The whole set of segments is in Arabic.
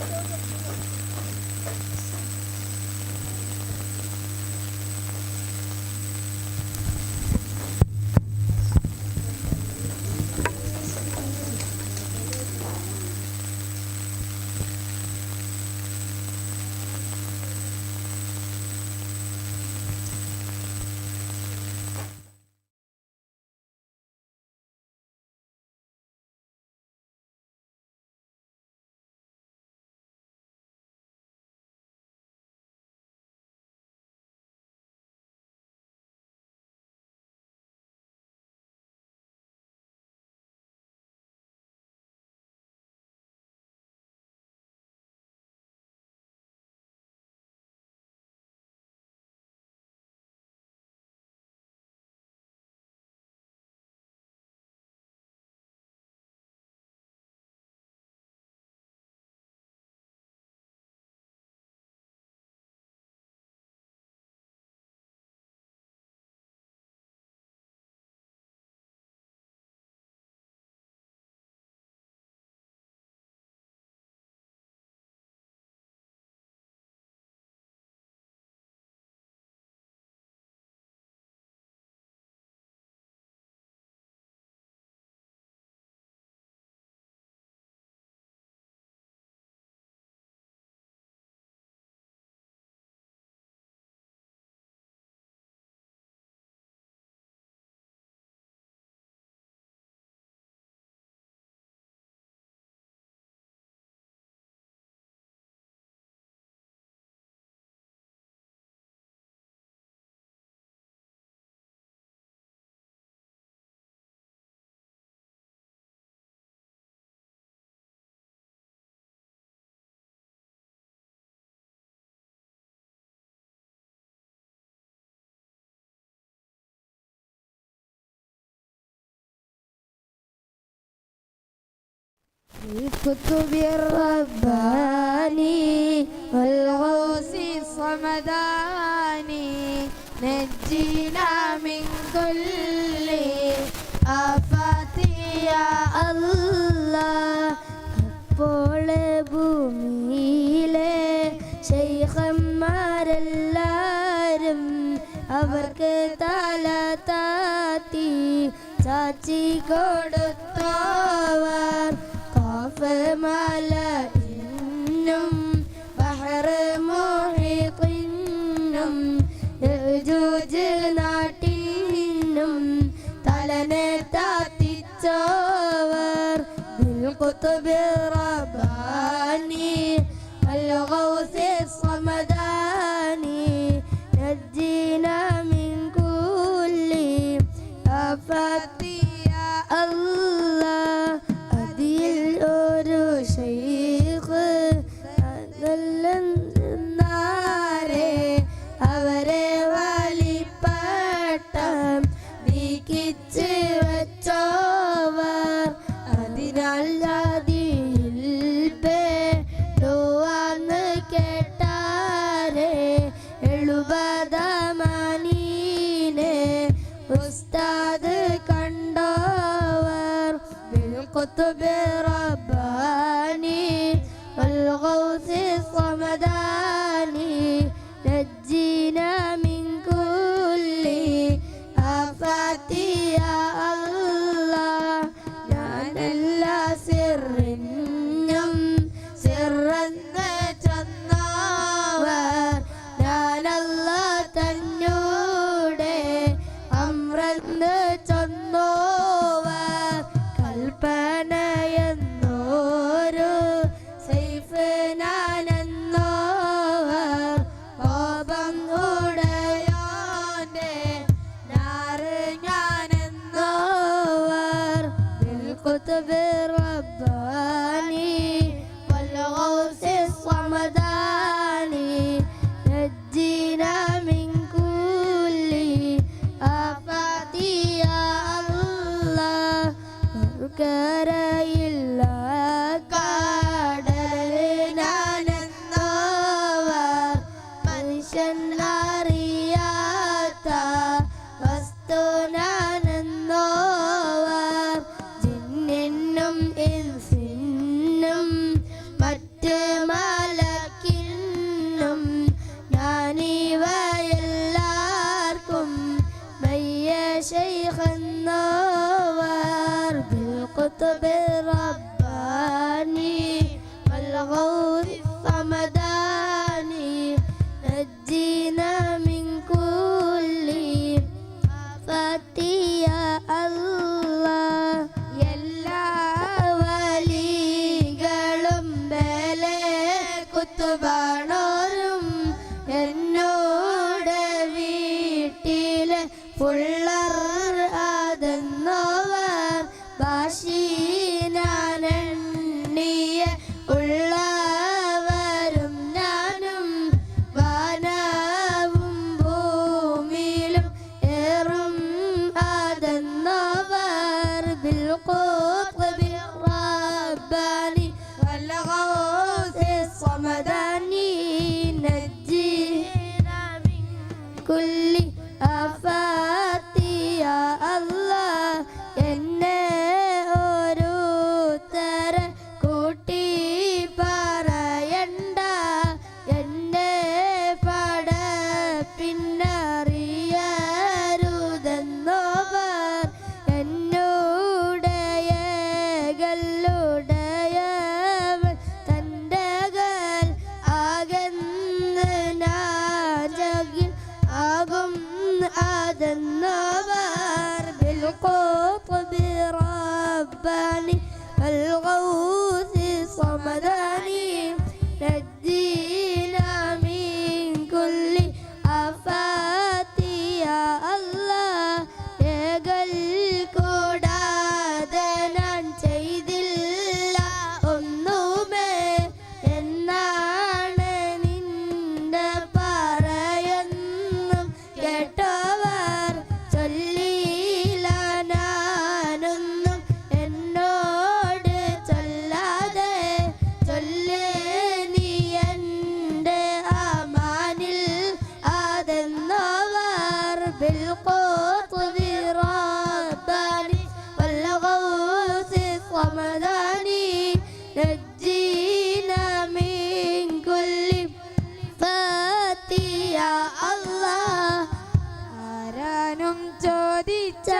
Thank you. الكتب الرباني والغوث الصمداني نجينا من كل آفات يا الله അപ്പോൾ ഭൂമിയിലെ ശൈഖന്മാരെല്ലാരും അവർക്ക് തല താത്തി ചാച്ചി കൊടുത്തവർ കാഫ് മല ഇന്നും ബഹറ് മുഹിത്തിനും യജൂജ് നാട്ടിനും തലനെ താത്തിച്ചവർ بالقطب الرباني 있겠지. the القطب ดีใจ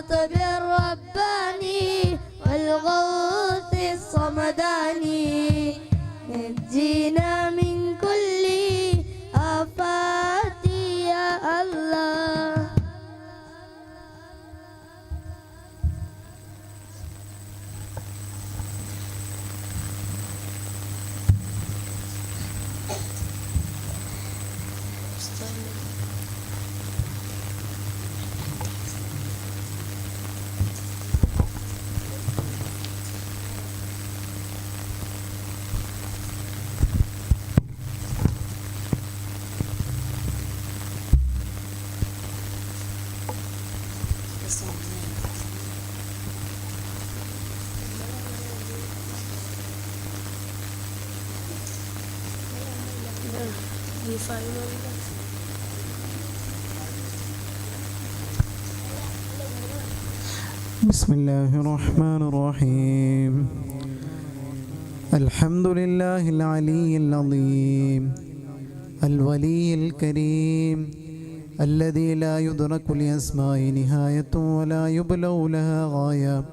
بالقطب الرباني والغوث الصمداني. بسم الله الرحمن الرحيم. الحمد لله العلي العظيم. الولي الكريم. الذي لا يدرك لأسماء نهاية ولا يبلغ لها غاية.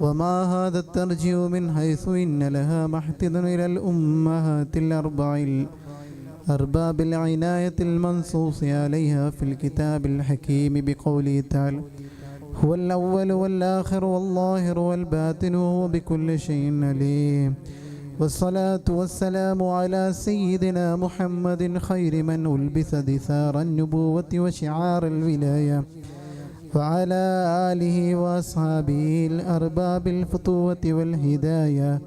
وما هذا الترجيع من حيث إن لها محتد إلى الأمهات الأربع أرباب العناية المنصوص عليها في الكتاب الحكيم بقوله تعالى هو الأول والآخر والظاهر والباطن وهو بكل شيء عليم. والصلاة والسلام على سيدنا محمد خير من ألبس دثار النبوة وشعار الولاية. وعلى آله وأصحابه الأرباب الفتوة والهداية.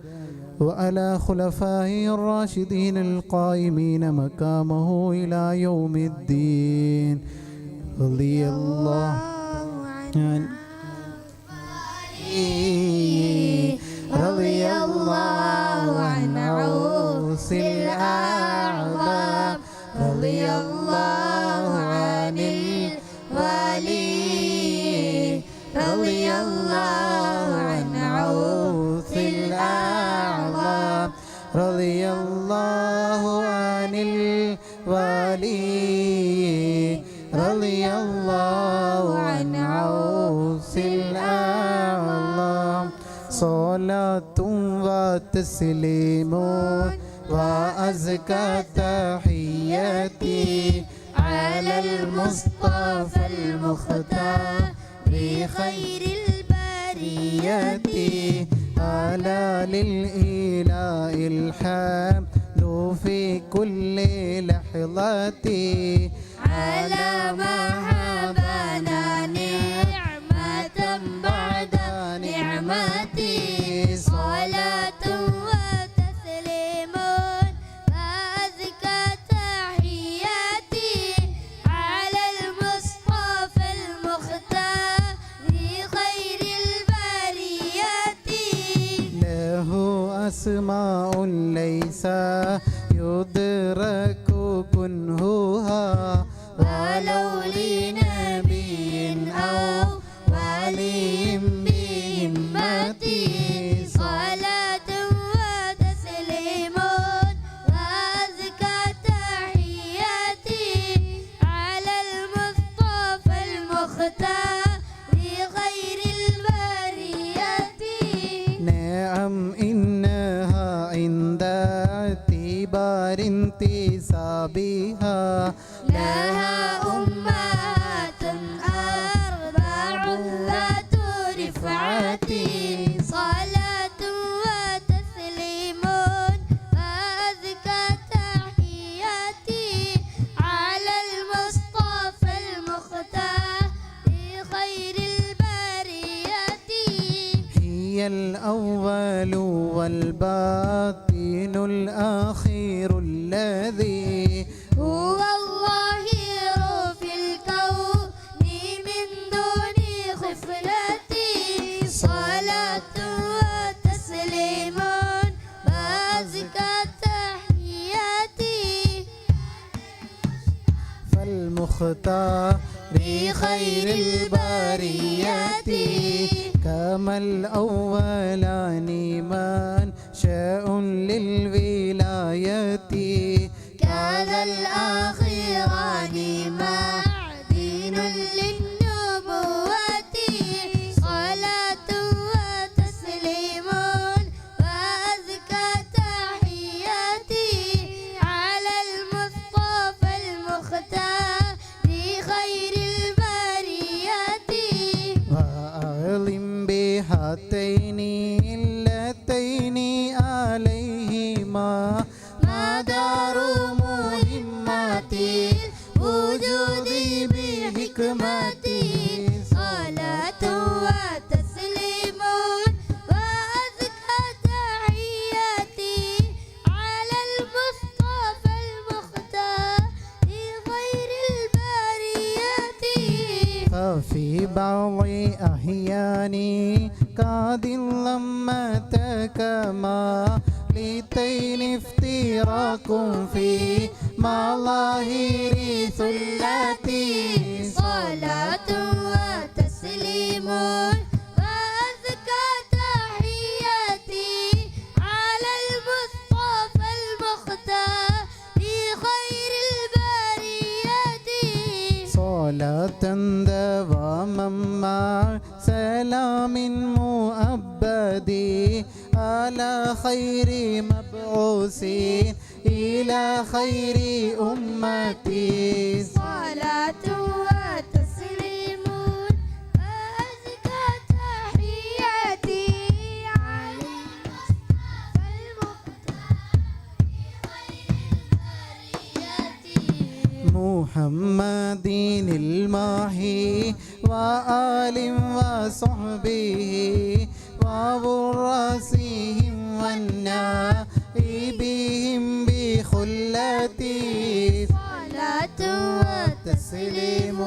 وعلى خلفائه الراشدين القائمين مقامه إلى يوم الدين. رضي الله عن رضي الله عن عوس الأعظم رضي الله عن الولي. رضي الله رضي الله عن الولي رضي الله عن عوس الأعظم صلاة وتسليم وأزكى تحياتي على المصطفى المختار بخير البرية على للإله الحمد في كل لحظة. على ما أسماء ليس والباطن الأخير الذي هو الظاهر في الكون من دون خفلتي صلاة وتسليم وأزكى تحياتي. فالمختار بخير البرية كما الأولان من تفطيركم في مع مظاهر ثلتي صلاة وتسليم. وأذكى تحياتي على المصطفى المختار في خير البريات. صلاة دواما مع سلام مؤبدي على خير مبعوث إلى خير أمتي. صلاة وتسليم وأزكى تحياتي على المصطفى المختار محمد الماهي وآل وصحبه. وبراسهم والنائبهم بخلتي صلاة وتسليم.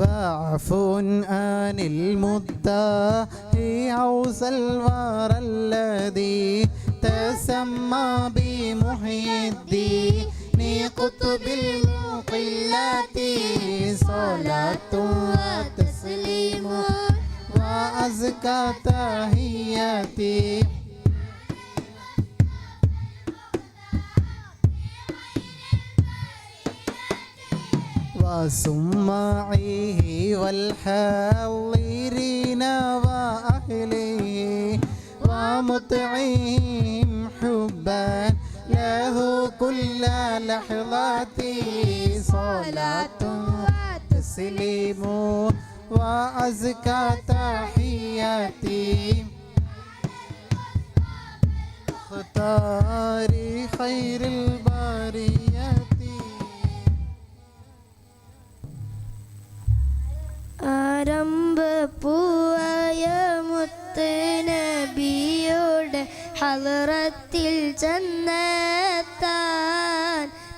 وعفو عن المدعي عوز الورى الذي تسمى بمحيي الدين قطب المقلات صلاة وتسليم وأزكى تحياتي. وسماعه والحاضرين وأهله ومطعهم حبا له كل لحظة صلاة وتسليم وأزكى تحياتي اختار خير البريات ആരംഭപ്പൂവായ മുത്ത് നബിയുടെ ഹലറത്തിൽ ചെന്നെത്താൻ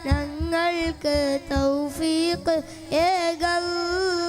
ഞങ്ങൾക്ക് തൗഫീഖ് ഏകല്ല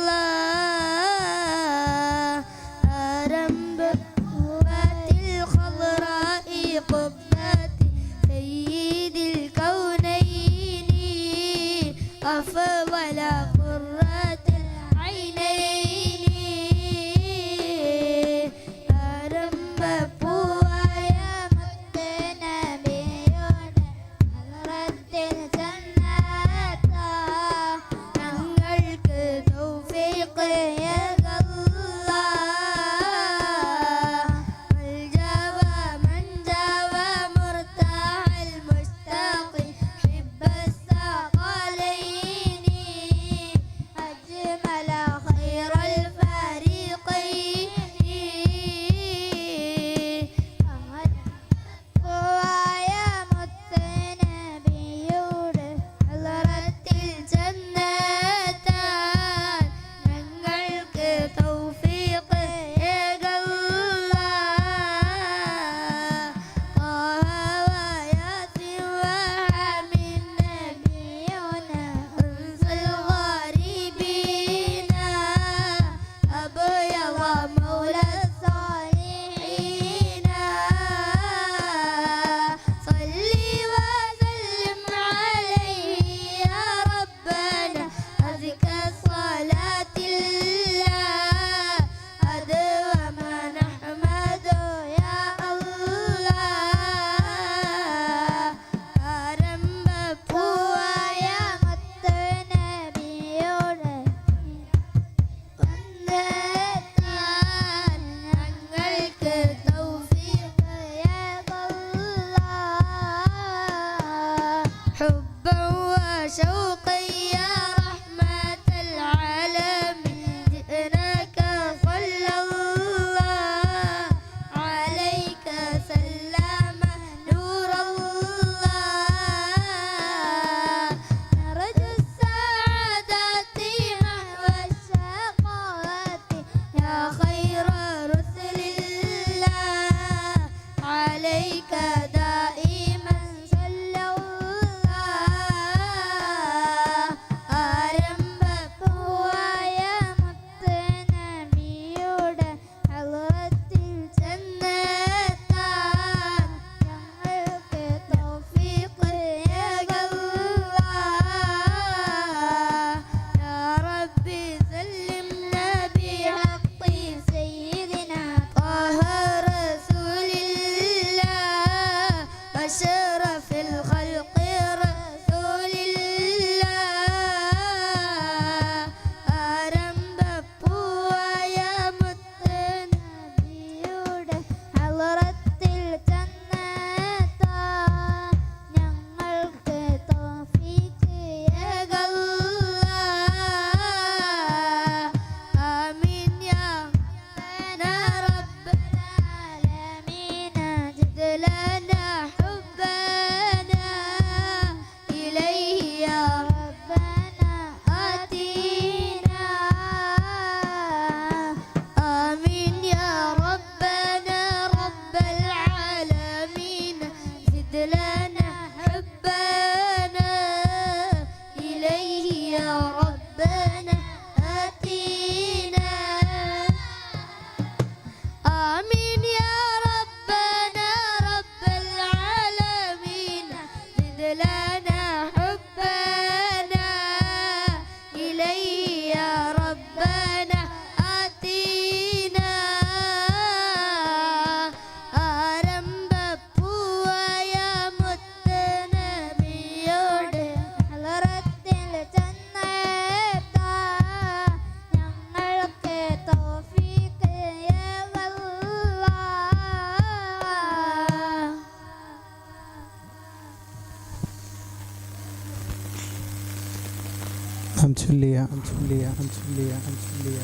ചൊല്ലിയ. ചൊല്ലിയ ചൊല്ലിയ ചൊല്ലിയ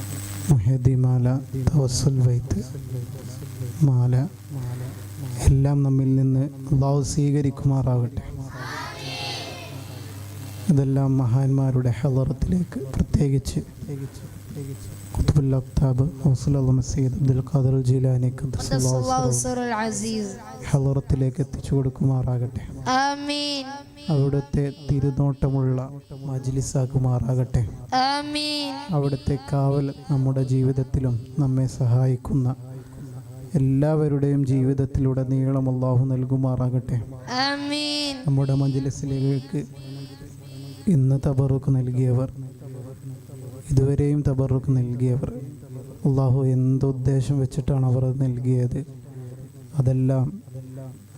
മുഹദി മാല തവസ്സുൽ വൈത്ത് മാല. എല്ലാം നമ്മിൽ നിന്ന് അള്ളാഹു സ്വീകരിക്കുമാറാകട്ടെ. ഇതെല്ലാം മഹാന്മാരുടെ ഹലറത്തിലേക്ക് പ്രത്യേകിച്ച് ഖുത്ബുൽ അക്താബ് മസീദ് അബ്ദുൽ ഖാദർ ജീലാനി ഹലറത്തിലേക്ക് എത്തിച്ചു കൊടുക്കുമാറാകട്ടെ. അവിടുത്തെ തിരുനോട്ടമുള്ള മജിലിസാക്കുമാറാകട്ടെ അവിടുത്തെ കാവൽ നമ്മുടെ ജീവിതത്തിലും നമ്മെ സഹായിക്കുന്ന എല്ലാവരുടെയും ജീവിതത്തിലൂടെ നീളം അള്ളാഹു നൽകുമാറാകട്ടെ. നമ്മുടെ മജ്ലിസിലേക്ക് ഇന്ന് തബറുക്ക് നൽകിയവർ ഇതുവരെയും തബറുക്ക് നൽകിയവർ. അള്ളാഹു എന്തുദ്ദേശം വെച്ചിട്ടാണ് അവർ അത് നൽകിയത്? അതെല്ലാം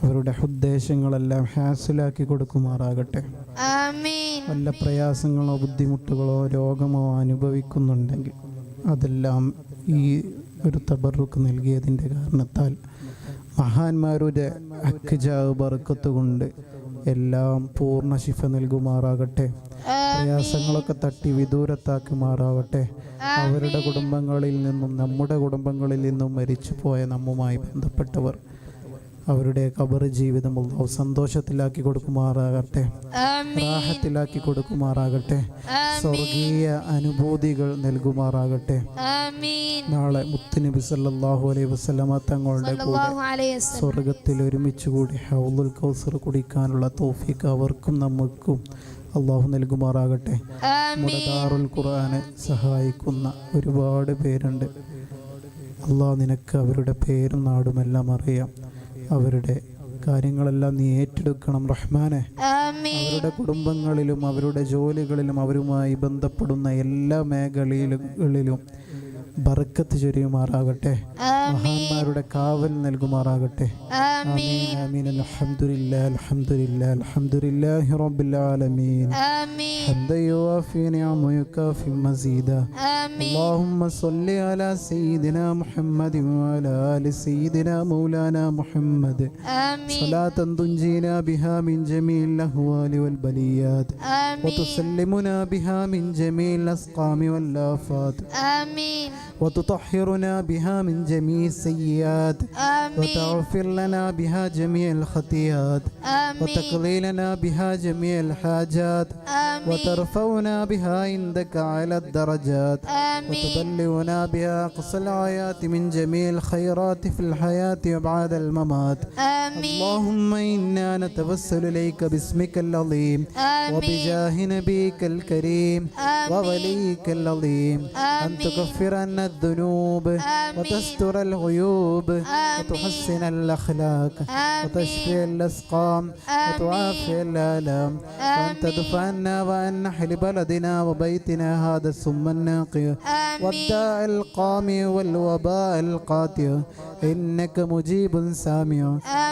അവരുടെ ഉദ്ദേശങ്ങളെല്ലാം ഹാസിലാക്കി കൊടുക്കുമാറാകട്ടെ. വല്ല പ്രയാസങ്ങളോ ബുദ്ധിമുട്ടുകളോ രോഗമോ അനുഭവിക്കുന്നുണ്ടെങ്കിൽ അതെല്ലാം ഈ ഒരു തബറുക്ക് നൽകിയതിന്റെ കാരണത്താൽ മഹാന്മാരുടെ അക്ജാവ് ബർക്കത്ത് കൊണ്ട് എല്ലാം പൂർണ ശിഫ നൽകുമാറാകട്ടെ. പ്രയാസങ്ങളൊക്കെ തട്ടി വിദൂരത്താക്കി മാറാവട്ടെ. അവരുടെ കുടുംബങ്ങളിൽ നിന്നും നമ്മുടെ കുടുംബങ്ങളിൽ നിന്നും മരിച്ചു പോയ നമ്മുമായി ബന്ധപ്പെട്ടവർ. അവരുടെ കബർ ജീവിതം അള്ളാഹു സന്തോഷത്തിലാക്കി കൊടുക്കുമാറാകട്ടെ. റാഹത്തിലാക്കി കൊടുക്കുമാറാകട്ടെ. സ്വർഗീയ അനുഭൂതികൾ നൽകുമാറാകട്ടെ. നാളെ മുത്തുനബി സല്ലാഹു അലൈഹി വസ്ലമ തങ്ങളുടെ കൂടെ സ്വർഗത്തിൽ ഒരുമിച്ച് കൂടി ഹൗലുൽ കൗസർ കുടിക്കാനുള്ള തോഫിക്ക് അവർക്കും നമുക്കും അള്ളാഹു നൽകുമാറാകട്ടെ. നമ്മുടെ ദാറുൽ ഖുർആനെ സഹായിക്കുന്ന ഒരുപാട് പേരുണ്ട്. അള്ളാഹ് നിനക്ക് അവരുടെ പേരും നാടുമെല്ലാം അറിയാം. അവരുടെ കാര്യങ്ങളെല്ലാം നീ ഏറ്റെടുക്കണം റഹ്മാനെ. അവരുടെ കുടുംബങ്ങളിലും അവരുടെ ജോലികളിലും അവരുമായി ബന്ധപ്പെടുന്ന എല്ലാ മേഖലയിലും ബർക്കത്ത് ചൊരിയുമാറാകട്ടെ മഹാന്മാരുടെ കാവൽ നൽകുമാറാകട്ടെ ആമീൻ ആമീൻ ആമീൻ അൽഹംദുലില്ലാ അൽഹംദുലില്ലാ അൽഹംദുലില്ലാഹി റബ്ബിൽ ആലമീൻ ആമീൻ حمدا يوافي نعمه ويكافي مزيدا ആമീൻ اللهم صل على سيدنا محمد وعلى ال سيدنا مولانا محمد ആമീൻ صلاة تنجينا بها من جميع الأهوال والبليات ആമീൻ وتسلمنا بها من جميع الأسقام والآفات ആമീൻ وتطهرنا بها من جميع السيئات آمين. وتغفر لنا بها جميع الخطيئات آمين. وتقليلنا بها جميع الحاجات آمين. وترفعنا بها عندك على الدرجات آمين. وتبلغنا بها أقصى الآيات من جميع الخيرات في الحياة وبعد الممات. آمين. اللهم إنا نتوسل إليك باسمك العظيم آمين. وبجاه نبيك الكريم آمين. ووليك العظيم أن تكفر عنا الذنوب آمين. وتستر العيوب وتحسن الأخلاق آمين. وتشفي الأسقام وتعافي الآلام وأن تدفع عنا وأن نحل بلدنا وبيتنا هذا السم الناقي آمين. والداء القامي والوباء القاتل إنك مجيب سامع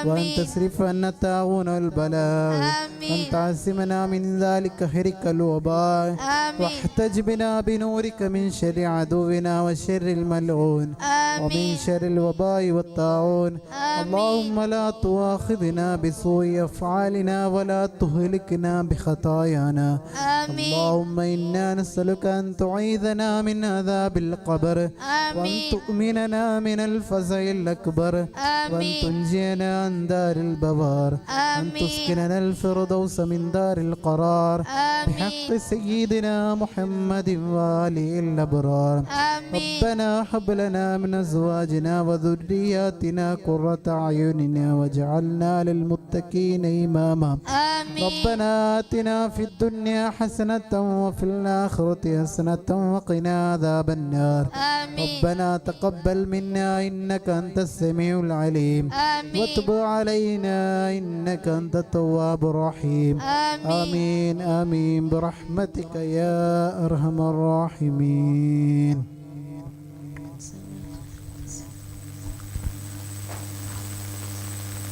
وأن آمين. تصرف عنا الطاعون والبلاء آمين. وأن تعصمنا من ذلك حرك الوباء آمين. واحتجبنا بنورك من شر عدونا وشر الملعون ومن آمين. شر الوباء والطاعون آمين. اللهم لا تؤاخذنا بسوء أفعالنا ولا تهلكنا بخطايانا آمين. اللهم إنا نسألك أن تعيذنا من عذاب القبر وأن آمين. تؤمننا من الفزع الأكبر وأن آمين. تنجينا عن دار البوار أن آمين. تسكننا الفردوس من دار القرار آمين. بحق سيدنا محمد وآله الأبرار آمين ربنا هب لنا من أزواجنا وذرياتنا قرة أعيننا واجعلنا للمتقين إماما. آمين. ربنا آتنا في الدنيا حسنة وفي الآخرة حسنة وقنا عذاب النار. آمين. ربنا تقبل منا إنك أنت السميع العليم. آمين. وتب علينا إنك أنت التواب الرحيم. آمين. آمين. آمين. برحمتك يا أرحم الراحمين.